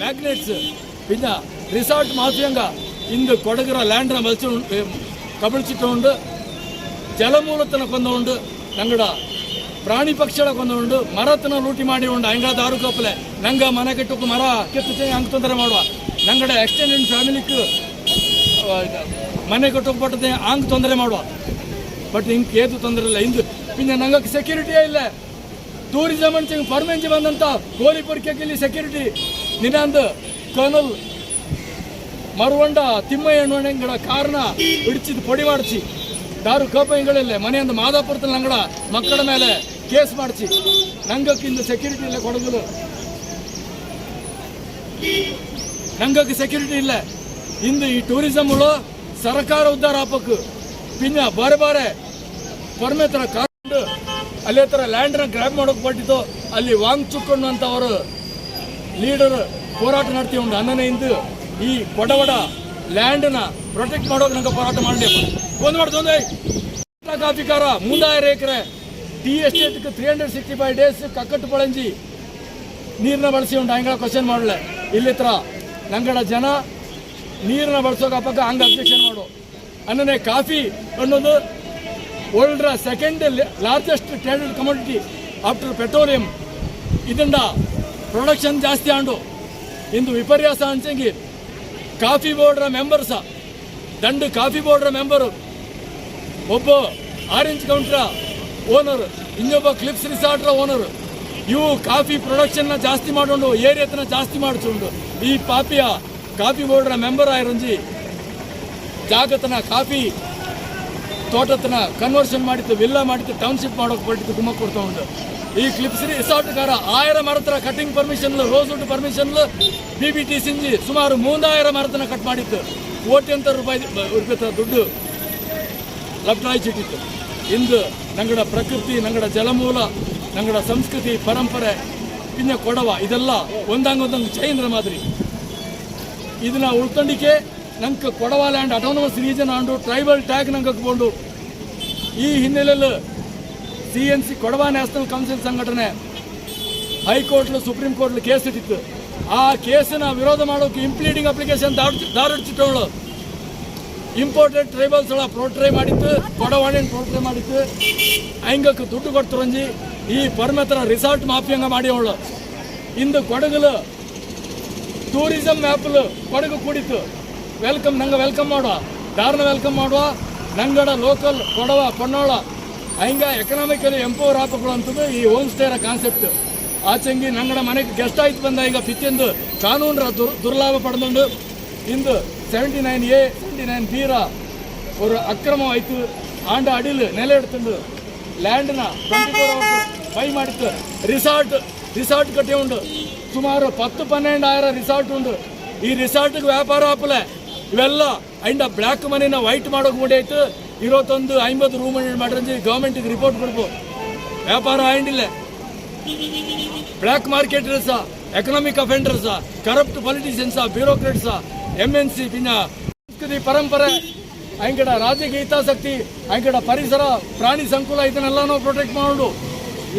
Magnets പിന്നെ resort മാഫിയങ്ക ಇಂದು ಕೊಡಗರ ಲ್ಯಾಂಡ್ನ ಮಲ್ಚು ಕಬಳಿಸಿಟ್ಟುಕೊಂಡು ಜಲಮೂಲತನ ಕೊಂದುಕೊಂಡು ನಂಗಡ ಪ್ರಾಣಿ ಪಕ್ಷಿಗಳ ಕೊಂದುಕೊಂಡು ಮರತನ ಲೂಟಿ ಮಾಡಿ ಉಂಡು ಹಂಗ ದಾರು ಕಪ್ಪಲೆ ನಂಗ ಮನೆ ಕಟ್ಟಕ್ಕೆ ಮರ ಕೆತ್ತು ಹಂಗೆ ತೊಂದರೆ ಮಾಡುವ ನಂಗಡ ಎಕ್ಸ್ಟೆಂಡೆಡ್ ಫ್ಯಾಮಿಲಿಕ್ ಮನೆ ಕಟ್ಟಕ್ಕೆ ಪಟ್ಟದೆ ಹಂಗೆ ತೊಂದರೆ ಮಾಡುವ ಬಟ್ ಹಿಂಗೆ ಏದು ತೊಂದರೆ ಇಲ್ಲ ಇಂದು പിന്നെ ഞങ്ങൾക്ക് സെക്യൂരിറ്റിയേ ಟೂರಿಸಮ್ ಅಂತ ಫಾರ್ಮೆನ್ಸಿ ಬಂದಂತ ಕೋಲಿ ಇಲ್ಲಿ ಸೆಕ್ಯೂರಿಟಿ ನಿನ್ನಂದು ಕರ್ನಲ್ ಮರುವಂಡ ತಿಮ್ಮಯ್ಯಣ್ಣಗಳ ಕಾರಣ ಹಿಡಿಸಿದ ಪೊಡಿ ಮಾಡಿಸಿ. ದಾರು ಕಪಂಗಳಲ್ಲಿ, ಮನೆಯಿಂದ ಮಾದಾಪುರದ ನಂಗಡ ಮಕ್ಕಳ ಮೇಲೆ ಕೇಸ್ ಮಾಡಿಸಿ. ನಂಗಕ್ಕಿಂದು ಸೆಕ್ಯೂರಿಟಿ ಇಲ್ಲ ಕೊಡಗಲು ನಂಗಕ್ಕೆ ಸೆಕ್ಯೂರಿಟಿ ಇಲ್ಲ. ಇಂದು ಈ ಟೂರಿಸಮ್ಗಳು ಸರ್ಕಾರ ಉದ್ದಾರ ಹಾಪಕ್ಕೆ ಪಿನ್ನ ಬಾರೆ ಬಾರೆ ಪರಮೇತರ ಅಲ್ಲಿ ಥರ ಲ್ಯಾಂಡ್ನ ಗ್ರ್ಯಾಬ್ ಮಾಡೋಕೆ ಬಟ್ಟಿತ್ತು ಅಲ್ಲಿ ವಾಂಗ್ ಚುಕ್ಕಣ್ಣು ಅಂತ ಅವರು ಲೀಡರ್ ಹೋರಾಟ ನಡೆತೀವಿ ಅನ್ನನೇ ಇಂದು ಈ ಕೊಡವಡ ಲ್ಯಾಂಡ್ನ ಪ್ರೊಟೆಕ್ಟ್ ಮಾಡೋಕೆ ನಂಗೆ ಹೋರಾಟ ಮಾಡಲಿ. ಒಂದು ಮಾಡ್ತೊಂದೆ ಅಧಿಕಾರ ಮುಂದಾಯರ ಎಕರೆ tea ಎಸ್ಟೇಟ್ಗೆ three hundred sixty five days ಕಕ್ಕಟ್ಟು ಬಳಂಜಿ ನೀರನ್ನ ಬಳಸಿ ಉಂಟು ಹಂಗ ಕ್ವಶನ್ ಮಾಡಲೆ. ಇಲ್ಲಿ ಥರ ನಂಗಡ ಜನ ನೀರನ್ನ ಬಳಸೋಕೆ ಅಪ್ಪಕ್ಕ ಹಂಗೆ ಅಬ್ಜೆಕ್ಷನ್ ಮಾಡು. ಅನ್ನನೇ ಕಾಫಿ ಅನ್ನೋದು ವರ್ಲ್ಡ್ರ second largest traded commodity after petroleum ಇದರಿಂದ ಪ್ರೊಡಕ್ಷನ್ ಜಾಸ್ತಿ ಆಂಡು. ಇಂದು ವಿಪರ್ಯಾಸ ಅಂಚಂಗಿ ಕಾಫಿ ಬೋರ್ಡ್ರ ಮೆಂಬರ್ಸ ದಂಡು ಕಾಫಿ ಬೋರ್ಡ್ರ ಮೆಂಬರು ಒಬ್ಬ ಆರೆಂಜ್ ಕೌಂಟ್ರ ಓನರ್ ಇನ್ನೊಬ್ಬ ಕ್ಲಿಪ್ಸ್ ರಿಸಾರ್ಟ್ರ ಓನರ್ ಇವು ಕಾಫಿ ಪ್ರೊಡಕ್ಷನ್ನ ಜಾಸ್ತಿ ಮಾಡೋಂಡು ಏರಿಯಾತನ ಜಾಸ್ತಿ ಮಾಡಿಸೋಂಡು. ಈ ಪಾಪಿಯ ಕಾಫಿ ಬೋರ್ಡ್ರ ಮೆಂಬರ್ ಆಯ್ರಂಜಿ ಜಾಗತನ ಕಾಫಿ ತೋಟತನ ಕನ್ವರ್ಷನ್ ಮಾಡಿತ್ತು ವಿಲ್ಲ ಮಾಡಿತ್ತು ಟೌನ್ಶಿಪ್ ಮಾಡೋಕೆ ಬಿಟ್ಟಿತ್ತು ಗುಮ್ಮ ಕೊಡ್ತಾ ಉಂಟು. ಈ ಕ್ಲಿಪ್ಸ್ ರಿಸಾರ್ಟ್ಗಾರ ಆಯರ ಮರತರ cutting permission rosewood permission B B T ಸಿಂಜಿ ಸುಮಾರು ಮೂಂದಾಯಿರ ಮರತನ ಕಟ್ ಮಾಡಿತ್ತು ಕೋಟ್ಯಂತರ ರೂಪಾಯಿ ರೂಪಾಯಿ ದುಡ್ಡು ಲಬ್ಟಾಯಿಸಿಟ್ಟಿತ್ತು ಇಂದು ನಂಗಡ ಪ್ರಕೃತಿ, ನಂಗಡ ಜಲಮೂಲ, ನಂಗಡ ಸಂಸ್ಕೃತಿ, ಪರಂಪರೆ ಪಿನ್ನ ಕೊಡವ, ಇದೆಲ್ಲ ಒಂದಂಗೊಂದಂಗೆ ಒಂದಂಗ ಚೈನ್ರ ಮಾದರಿ. ಇದನ್ನ ಉಳ್ಕೊಂಡಿಕೆ ನಂಗೆ Kodava land autonomous region ಆಂಡು tribal tag ನಂಗೆ ಈ ಹಿನ್ನೆಲೆಯಲ್ಲಿ C N C Kodava national council ಸಂಘಟನೆ ಹೈಕೋರ್ಟ್ಲು ಸುಪ್ರೀಂ ಕೋರ್ಟ್ಲು ಕೇಸ್ ಇಟ್ಟಿತ್ತು. ಆ ಕೇಸನ್ನ ವಿರೋಧ ಮಾಡೋಕೆ ಇಂಪ್ಲೀಡಿಂಗ್ ಅಪ್ಲಿಕೇಶನ್ ದಾರುಚಿಟ್ಟವಳು ಇಂಪೋರ್ಟೆಡ್ ಟ್ರೈಬಲ್ಸ್ ಒಳ ಪ್ರೋಟ್ರೈ ಮಾಡಿತ್ತು ಕೊಡವಾಣಿನ ಪ್ರೋಟ್ರೈ ಮಾಡಿತ್ತು. ಹಂಗಕ್ಕೆ ದುಡ್ಡು ಕೊಡ್ತರಂಜಿ ಈ ಪರಮತ್ರ ರಿಸಾರ್ಟ್ ಮಾಫಿಯಂಗ ಮಾಡಿಯವಳು. ಇಂದು ಕೊಡಗಲು ಟೂರಿಸಂ ಮ್ಯಾಪ್ಲು ಕೊಡಗು ಕೂಡಿತ್ತು. ವೆಲ್ಕಮ್ ನಂಗೆ ವೆಲ್ಕಮ್ ಮಾಡುವ. ದಾರನ ವೆಲ್ಕಮ್ ಮಾಡುವ. ನಂಗಡ ಲೋಕಲ್ ಕೊಡವ ಪೊನ್ನೋಳ ಹಂಗ ಎಕನಾಮಿಕಲಿ ಎಂಪವರ್ ಅಂತದ್ದು ಈ ಹೋಮ್ ಸ್ಟೇರ ಕಾನ್ಸೆಪ್ಟ್ ಆಚಂಗಿ ನಂಗಡ ಮನೆಗೆ ಗೆಸ್ಟ್ ಆಯ್ತು ಬಂದ ಈಗ ಪಿತ್ತಿಂದು ಕಾನೂನರ ದುರ್, ದುರ್ಲಾಭ ಪಡೆದುಕೊಂಡು ಇಂದು seventy nine A seventy nine ಬೀರ ಅವರು ಅಕ್ರಮ ಆಯ್ತು ಆಂಡ ಅಡಿಲ್ ನೆಲೆ ಇಡ್ತಂದು ಲ್ಯಾಂಡ್ನ ಬೈ ಮಾಡಿತ್ತು. ರಿಸಾರ್ಟ್ ರಿಸಾರ್ಟ್ ಕಟ್ಟಿ ಉಂಡು. ಸುಮಾರು ಪತ್ತು, ಪನ್ನೆಂಡು ಆಯಿರ ರಿಸಾರ್ಟ್ ಉಂಡು. ಈ ರಿಸಾರ್ಟ್ಗೆ ವ್ಯಾಪಾರ ಆಪಲೆ ಇವೆಲ್ಲ ಅಂಡ್ ಬ್ಲ್ಯಾಕ್ ಮನಿನ ವೈಟ್ ಮಾಡೋಕೆ ಮುಂಡಾಯ್ತು ಇರೋತ್ತೊಂದು ಐಂಬತ್ತು ರೂಮ್ ಮಾಡ್ರಿ ಗೌರ್ಮೆಂಟಿಗೆ ರಿಪೋರ್ಟ್ ಕೊಡ್ಬೋ ವ್ಯಾಪಾರ ಆಯಿಂಡಿಲ್ಲ black marketers economic offenders corrupt politicians bureaucrats M N C pin ಸಂಸ್ಕೃತಿ ಪರಂಪರೆ ಅಂಕಡ ರಾಜಕೀಯ ಹಿತಾಸಕ್ತಿ ಅಂಕಡ ಪರಿಸರ, ಪ್ರಾಣಿ ಸಂಕುಲ ಇದನ್ನೆಲ್ಲನೂ ಪ್ರೊಟೆಕ್ಟ್ ಮಾಡೋದು.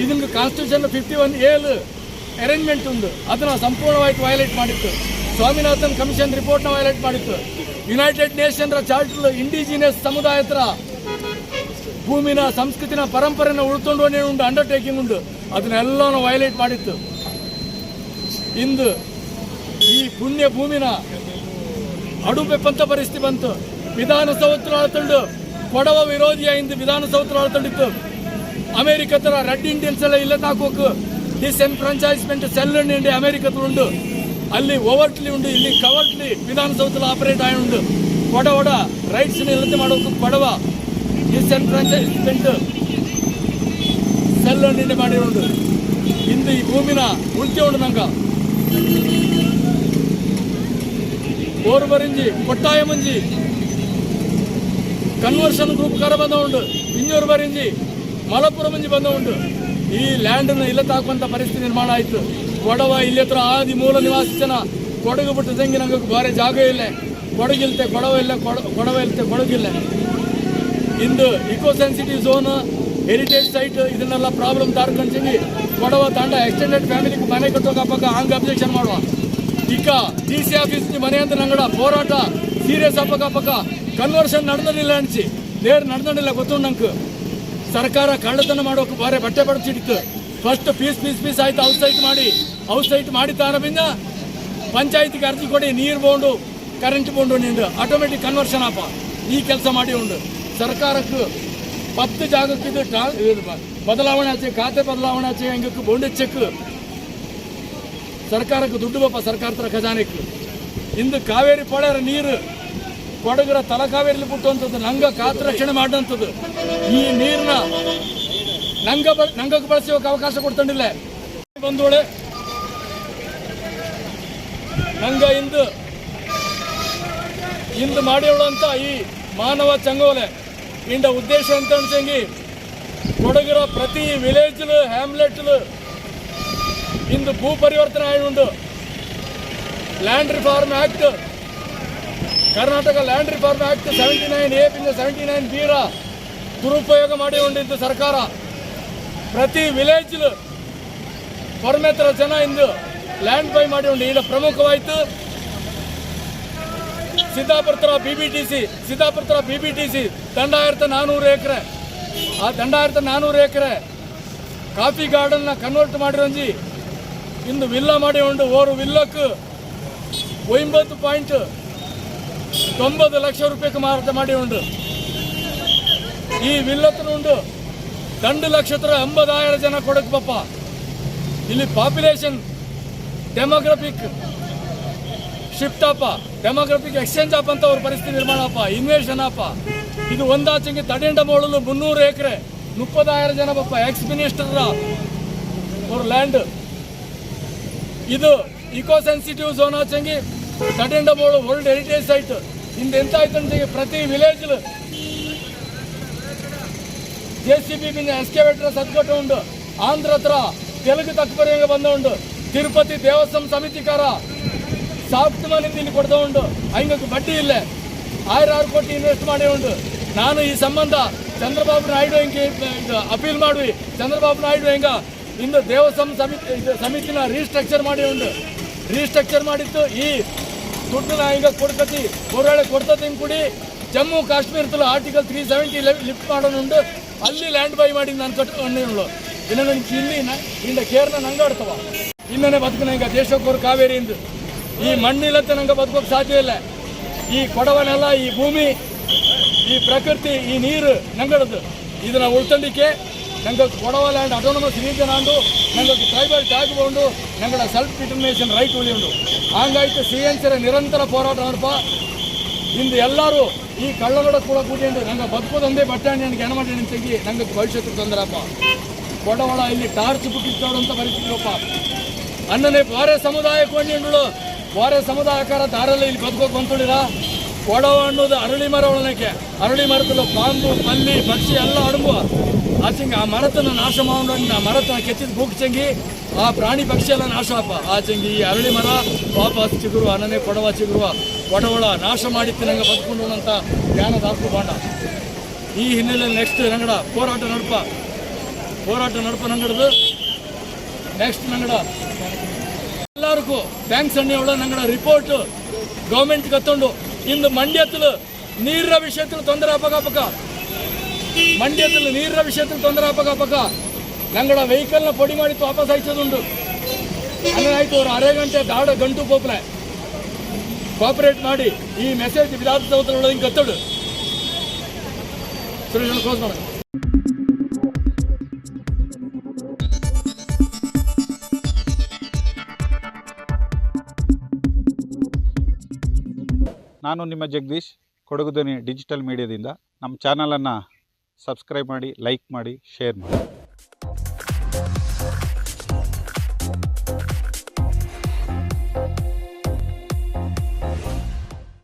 ಇದನ್ನು constitution fifty one L arrangement ಉಂಟು. ಅದನ್ನ ಸಂಪೂರ್ಣವಾಗಿ ವಯಲೇಟ್ ಮಾಡಿತ್ತು. ಸ್ವಾಮಿನಾಥನ್ ಕಮಿಷನ್ ರಿಪೋರ್ಟ್ನ ವೈಲೇಟ್ ಮಾಡಿತ್ತು. ಯುನೈಟೆಡ್ ನೇಷನ್ ಚಾರ್ಟರ್ ಇಂಡಿಜಿನಿಯಸ್ ಸಮುದಾಯ ಹತ್ರ ಭೂಮಿನ, ಸಂಸ್ಕೃತಿನ, ಪರಂಪರೆನ ಉಳ್ಕೊಂಡು ಉಂಟು ಅಂಡರ್ಟೇಕಿಂಗ್ ಉಂಟು. ಅದನ್ನೆಲ್ಲನೂ ವೈಲೇಟ್ ಮಾಡಿತ್ತು. ಇಂದು ಈ ಪುಣ್ಯ ಭೂಮಿನ ಅಡುಪೆಪ್ಪಂತ ಪರಿಸ್ಥಿತಿ ಬಂತು. ವಿಧಾನಸೌತ್ರ ಆಳ್ತಂಡು, ಕೊಡವ ವಿರೋಧಿಯ ಇಂದು ವಿಧಾನಸೌತ್ರ ಆಳ್ತಂಡಿತ್ತು. ಅಮೆರಿಕ ತರ ರೆಡ್ ಇಂಡಿಯನ್ಸ್ ಎಲ್ಲ ಇಲ್ಲ ತಾಕೋಕು. ಡಿಸ್ಎನ್ಫ್ರಾಂಚೈಸ್ಮೆಂಟ್ ಸೆಲ್ ಇಂಡಿಯಾ ಅಮೆರಿಕದ ಉಂಡು ಅಲ್ಲಿ ಓವರ್ಟ್ಲಿ ಉಂಡು ಇಲ್ಲಿ ಕವರ್ಟ್ಲಿ ವಿಧಾನಸೌಧದಲ್ಲಿ ಆಪರೇಟ್ ಆಗಿ ಉಂಡು ಕೊಡವಡ ರೈಟ್ಸ್ ನಿಲತೆ ಮಾಡೋದು ಪಡವ ಡಿಸ್ಎನ್ಫ್ರಾಂಚೈಸ್ಮೆಂಟ್ ಸೆಲ್ ನಿರ್ಣಯ ಮಾಡಿ ಉಂಡು ಇಂದು ಈ ಭೂಮಿನ ಉಳ್ತಿ ಉಂಡು ನಂಗ. ಓರ್ವರಿಂಜಿ, ಕೊಟ್ಟಾಯ ಮಂಜಿ. ಕನ್ವರ್ಷನ್ ಗ್ರೂಪ್ ಕರ ಬಂದ ಉಂಡು ಇನ್ನೂರು ಬರಿಂಜಿ ಮಲಪುರ ಮಂಜಿ ಬಂದ ಉಂಡು ಈ ಲ್ಯಾಂಡನ್ನು ಇಲ್ಲ ತಾಕುವಂಥ ಪರಿಸ್ಥಿತಿ ನಿರ್ಮಾಣ ಆಯ್ತು. ಕೊಡವ ಇಲ್ಲಿ ಹತ್ರ ಆದಿ ಮೂಲ ನಿವಾಸಿ ಜನ ಕೊಡಗು ಬಿಟ್ಟು ತಂಗಿ ನಂಗೆ ಬಾರಿ ಜಾಗ ಇಲ್ಲ. ಕೊಡಗಿಲ್ತೆ ಕೊಡವ ಇಲ್ಲ, ಕೊಡ- ಕೊಡವ ಇಲ್ತೆ ಕೊಡಗಿಲ್ಲ. ಇಂದು eco sensitive zone heritage site ಇದನ್ನೆಲ್ಲ ಪ್ರಾಬ್ಲಮ್ ತಾರ್ಕೊಂಡ್ಸಂಗಿ ಕೊಡವ ತಂಡ ಎಕ್ಸ್ಟೆಂಡೆಡ್ ಫ್ಯಾಮಿಲಿಗೆ ಮನೆ ಕಟ್ಟೋಕೆ ಹಬ್ಬಕ್ಕೆ ಹಂಗೆ ಅಬ್ಜೆಕ್ಷನ್ ಮಾಡುವ. ಇಕ್ಕ ಡಿ ಸಿ ಆಫೀಸ್ ಮನೆ ಅಂತ ನಂಗಡ ಹೋರಾಟ ಸೀರಿಯಸ್ ಅಪ್ಪಕ್ಕ ಕನ್ವರ್ಷನ್ ನಡೆದಿಲ್ಲ ಅನ್ಸಿ. ನೇರ್ ನಡೆದಿಲ್ಲ ಗೊತ್ತು ನಂಗೆ. ಸರ್ಕಾರ ಕಳ್ಳತನ ಮಾಡೋಕೆ ಬಾರೆ ಬಟ್ಟೆ ಬಡ್ಚಿಡಿತ್ತು ಫಸ್ಟ್ ಪೀಸ್ ಪೀಸ್ ಪೀಸ್ ಆಯ್ತು ಔಟ್ ಸೈಟ್ ಮಾಡಿ. ಔಟ್ ಸೈಟ್ ಮಾಡಿ ತಾರಬಿಂದ ಪಂಚಾಯತಿಗೆ ಅರ್ಜಿ ಕೊಡಿ, ನೀರು ಬೋಂಡು ಕರೆಂಟ್ ಬೋಂಡು ನಿಂದು. ಆಟೋಮೆಟಿಕ್ ಕನ್ವರ್ಷನ್ ಅಪ್ಪ ಈ ಕೆಲಸ ಮಾಡಿ ಉಂಡು. ಸರ್ಕಾರಕ್ಕೆ ಪತ್ತು ಜಾಗಕ್ಕಿದ್ದು ಟ್ರಾ- ಬದಲಾವಣೆ ಆಚೆ, ಖಾತೆ ಬದಲಾವಣೆ ಆಚೆ ಹೆಂಗಕ್ಕೆ ಬೋಂಡೆ ಚೆಕ್ ಸರ್ಕಾರಕ್ಕೆ ದುಡ್ಡು ಬಪ್ಪ ಸರ್ಕಾರದ ಖಜಾನೆಕ್ಕೆ. ಇಂದು ಕಾವೇರಿ ಪೊಳೆರ ನೀರು ಕೊಡಗರ ತಲಕಾವೇರಿಲಿ ಬಿಟ್ಟುವಂಥದ್ದು, ನಂಗ ಕಾತ್ರಕ್ಷಣೆ ಮಾಡಿದಂಥದ್ದು ಈ ನೀರನ್ನ ನಂಗ ನಂಗ ನಂಗಕ್ಕೆ ಬಳಸೋಕೆ ಅವಕಾಶ ಕೊಡ್ತಂಡಿಲ್ಲ. ಬಂದೋಳೆ. ನಂಗ ಇಂದು ಇಂದು ಮಾಡಿಯವಳಂತ ಈ ಮಾನವ ಚಂಗೋಲೆ. ಇಂದ ಉದ್ದೇಶ ಅಂತ ಅನ್ಸಂಗಿ ಕೊಡಗಿರೋ ಪ್ರತಿ ವಿಲೇಜ್ಲು ಹ್ಯಾಮ್ಲೆಟ್ಲು ಇಂದು ಭೂ ಪರಿವರ್ತನೆ ಆಯ್ತು land reform act Karnataka land reform act seventy nine A ಪಿಂದ seventy nine ಬೀರ ದುರುಪಯೋಗ ಮಾಡಿಕೊಂಡಿದ್ದು ಸರ್ಕಾರ. ಪ್ರತಿ ವಿಲೇಜ್ ಪರಮೇತ್ರ ಜನ ಇಂದು ಲ್ಯಾಂಡ್ ಬೈ ಮಾಡಿ ಉಂಡು ಈಗ ಪ್ರಮುಖವಾಯಿತು Siddapur B B T C Siddapur B B T C ನಾನ್ನೂರು ಎಕರೆ. ಆ ದಂಡಾಯರ್ಥ ನಾನ್ನೂರು ಎಕರೆ ಕಾಫಿ ಗಾರ್ಡನ್ನ ಕನ್ವರ್ಟ್ ಮಾಡಿರೋಂಜಿ ಇಂದು ವಿಲ್ಲ ಮಾಡಿ ಉಂಡು ಓರು ವಿಲ್ಲಕ್ಕೆ ಒಂಬತ್ತು ಪಾಯಿಂಟ್ ತೊಂಬತ್ತು ಲಕ್ಷ ರೂಪಾಯಿಗೆ ಮಾರಾಟ ಮಾಡಿ ಉಂಡು ಈ ವಿಲ್ಲತ್ನ ಉಂಡು ದಂಡು ಲಕ್ಷತ್ರ ಎಂಬದಾಯಿரம் ಜನ ಕೊಡಕ್ಪಪ್ಪ ಇಲ್ಲಿ ಪಾಪ್ಯುಲೇಷನ್ ಡೆಮೋಗ್ರಫಿಕ್ ಶಿಫ್ಟ್ ಅಪ್ಪ ಡೆಮೋಗ್ರಫಿಕ್ ಎಕ್ಸ್ಚೇಂಜ್ ಅಪ್ ಅಂತ ಅವ್ರ ಪರಿಸ್ಥಿತಿ ನಿರ್ಮಾಣ ಅಪ್ಪ ಇನ್ವೇಷನ್ ಅಪ್ಪ ಇದು ಒಂದಾಚೆಗೆ ತಡೆಂಡ ಮೋಳಲು ಮುನ್ನೂರು ಎಕರೆ ಮುಪ್ಪದಾಯಿರ ಜನ ಪಪ್ಪ ಎಕ್ಸ್ ಮಿನಿಸ್ಟರ್ ಅವ್ರ ಲ್ಯಾಂಡ್ ಇದು ಇಕೋ ಸೆನ್ಸಿಟಿವ್ ಝೋನ್ ಆಚೆಂಗಿ ತಡೆಂಡ ಮೋಳು ವರ್ಲ್ಡ್ ಹೆರಿಟೇಜ್ ಸೈಟ್ ಇಂದ ಎಂತ ಆಯ್ತು ಪ್ರತಿ ವಿಲೇಜ್ ಜೆ ಸಿ ಬಿ ಬಿಂದ ಎಸ್ಕೇವೇಟರ್ ಸದ್ಕೊಟ್ಟು ಉಂಡು ಆಂಧ್ರ ಹತ್ರ ತೆಲುಗು ತಕ್ಕಪರ್ಯಂಗ ಬಂದ ಉಂಡು ತಿರುಪತಿ ದೇವಸ್ಥಾನ ಸಮಿತಿಕಾರ ಸಾಫ್ಟ್ ಮನಿ ಇಲ್ಲಿ ಕೊಡ್ತಾ ಉಂಡು ಹಂಗಕ್ಕೆ ಬಡ್ಡಿ ಇಲ್ಲ. ಆಯ್ರ ಆರು ಕೋಟಿ ಇನ್ವೆಸ್ಟ್ ಮಾಡಿ ಉಂಡು ನಾನು ಈ ಸಂಬಂಧ ಚಂದ್ರಬಾಬು ನಾಯ್ಡು ಹಿಂಗೆ ಅಪೀಲ್ ಮಾಡಿ ಚಂದ್ರಬಾಬು ನಾಯ್ಡು ಹೆಂಗ ಇಂದು ದೇವಸ್ಥಾನ ಸಮಿತಿ ಸಮಿತಿನ ರೀಸ್ಟ್ರಕ್ಚರ್ ಮಾಡಿ ಉಂಡು ರೀಸ್ಟ್ರಕ್ಚರ್ ಮಾಡಿತ್ತು. ಈ ದುಡ್ಡನ್ನ ಹಿಂಗ ಕೊಡ್ಕತಿ ಕೊಡ್ತತಿ ಕೂಡಿ ಜಮ್ಮು ಕಾಶ್ಮೀರದಲ್ಲಿ ಆರ್ಟಿಕಲ್ ತ್ರೀ ಸೆವೆಂಟಿ ಲಿಫ್ಟ್ ಮಾಡೋನುಂಡು ಅಲ್ಲಿ ಲ್ಯಾಂಡ್ ಬೈ ಮಾಡಿ ನಾನು ಕಟ್ಕೊಂಡು ಇನ್ನು ನನಗೆ ಇಲ್ಲಿ ಇಂದ ಕೇರ್ನ ನಂಗಾಡ್ತವ ಇನ್ನೇ ಬದುಕನ ಈಗ ದೇಶಕ್ಕೋರು ಕಾವೇರಿಯಿಂದ ಈ ಮಣ್ಣಿಲ್ಲತ್ತ ನಂಗೆ ಬದುಕೋಕೆ ಸಾಧ್ಯ ಇಲ್ಲ. ಈ ಕೊಡವನೆಲ್ಲ, ಈ ಭೂಮಿ, ಈ ಪ್ರಕೃತಿ, ಈ ನೀರು ನಂಗಡದು ಇದನ್ನ ಉಳ್ತಂಡಿಕೆ ನಂಗೆ ಕೊಡವ ಲ್ಯಾಂಡ್ ಅಟೋನಮಸ್ ರೀಜನ್ ಅಂದು, ನಂಗೆ ಟ್ರೈಬಲ್ ಟ್ಯಾಗ್ ಬಂದು, ನಂಗಡ ಸೆಲ್ಫ್ ಡಿಟರ್ಮಿನೇಷನ್ ರೈಟ್ ಉಳಿಯುಂಡು. ಹಂಗಾಯ್ತು ಸಿ ಎನ್ ಸಿರ ನಿರಂತರ ಹೋರಾಟ ನಡಪ. ಇಂದು ಎಲ್ಲರೂ ಈ ಕಳ್ಳಗಡ ಕೂಡ ಕೂಡಿಕೊಂಡು ನಂಗೆ ಬದುಕೋದಂದೇ ಬಟ್ಟಾಣಿ ನನಗೆ ಹೆಣ ಮಾಡಿ ತೆಗಿ ನಂಗೆ ಭವಿಷ್ಯಕ್ಕೆ ತೊಂದರಪ್ಪ. ಕೊಡವಳ ಇಲ್ಲಿ ಟಾರ್ಚ್ ಬುಕ್ಕಿತ್ತಾಡು ಅಂತ ಬರೀತಿದ್ರಪ್ಪ ಅಣ್ಣನೇ ಬಾರೆ ಸಮುದಾಯ ಕೊಂಡಿಂಡು ಬಾರೆ ಸಮುದಾಯಕಾರ ದಾರಲ್ಲಿ ಇಲ್ಲಿ ಬದುಕೋಕೆ ಬಂದ್ಕೊಂಡಿರ ಕೊಡವ ಅನ್ನೋದು ಅರಳಿ ಮರ ಒಳನಕ್ಕೆ ಅರಳಿ ಮರದಲ್ಲಿ ಪಾಂಬು, ಪಲ್ಲಿ ಪಕ್ಷಿ ಎಲ್ಲ ಅಡುಂಬು ಆಚೆಂಗೆ ಆ ಮರತನ ನಾಶ ಮಾಡೋಣ ಆ ಮರತನ ಕೆತ್ತಿದ ಬುಕ್ಚಂಗಿ ಆ ಪ್ರಾಣಿ ಪಕ್ಷಿ ಎಲ್ಲ ನಾಶ ಅಪ್ಪ ಆಚೆಂಗಿ ಈ ಅರಳಿ ಮರ ವಾಪಸ್ ಚಿಗುರು ಅನ್ನನೇ ಕೊಡವ ಚಿಗುರುವ. ಒಡವಳ ನಾಶ ಮಾಡಿ ನಂಗೆ ಬದುಕೊಂಡು ಅಂತ ಜ್ಞಾನ ದಾಸು ಬಾಂಡ. ಈ ಹಿನ್ನೆಲೆಯಲ್ಲಿ ನೆಕ್ಸ್ಟ್ ನಂಗಡ ಹೋರಾಟ ನಡಪ. ಹೋರಾಟ ನಡಪ ನಂಗಡದು. ನೆಕ್ಸ್ಟ್ ನಂಗಡ ಎಲ್ಲರಿಗೂ ಥ್ಯಾಂಕ್ಸ್ ಅಣ್ಣಿ ಅವಳ ನಂಗಡ ರಿಪೋರ್ಟ್ ಗೌರ್ಮೆಂಟ್ ಹತ್ತೊಂಡು ಇಂದು ಮಂಡ್ಯತ್ಲು ನೀರ ವಿಷಯದಲ್ಲಿ ತೊಂದರೆ ಅಪಗಾಪಕ ಮಂಡ್ಯದಲ್ಲಿ ನೀರ ವಿಷಯದಲ್ಲಿ ತೊಂದರೆ ಅಪಗಾಪಕ ನಂಗಡ ವೆಹಿಕಲ್ನ ಪೊಡಿ ಮಾಡಿತ್ತು ವಾಪಸ್ ಆಯ್ತದುಂಡು ಆಯಿತು ಅವರು ಅರೆ ಗಂಟೆ ದಾಡ ಗಂಟು ಪೋಪ್ಲೆ ಕೋಪರೇಟ್ ಮಾಡಿ ಈ ಮೆಸೇಜ್ ವಿಧಾನಸೌಧದೊಳಗೆ ಸುರೇಶ್ ಕ್ಲೋಸ್ ನಾನು ನಿಮ್ಮ ಜಗದೀಶ್ ಕೊಡಗುದನಿ ಡಿಜಿಟಲ್ ಮೀಡಿಯಾದಿಂದ. ನಮ್ಮ ಚಾನಲನ್ನು ಸಬ್ಸ್ಕ್ರೈಬ್ ಮಾಡಿ, ಲೈಕ್ ಮಾಡಿ, ಶೇರ್ ಮಾಡಿ.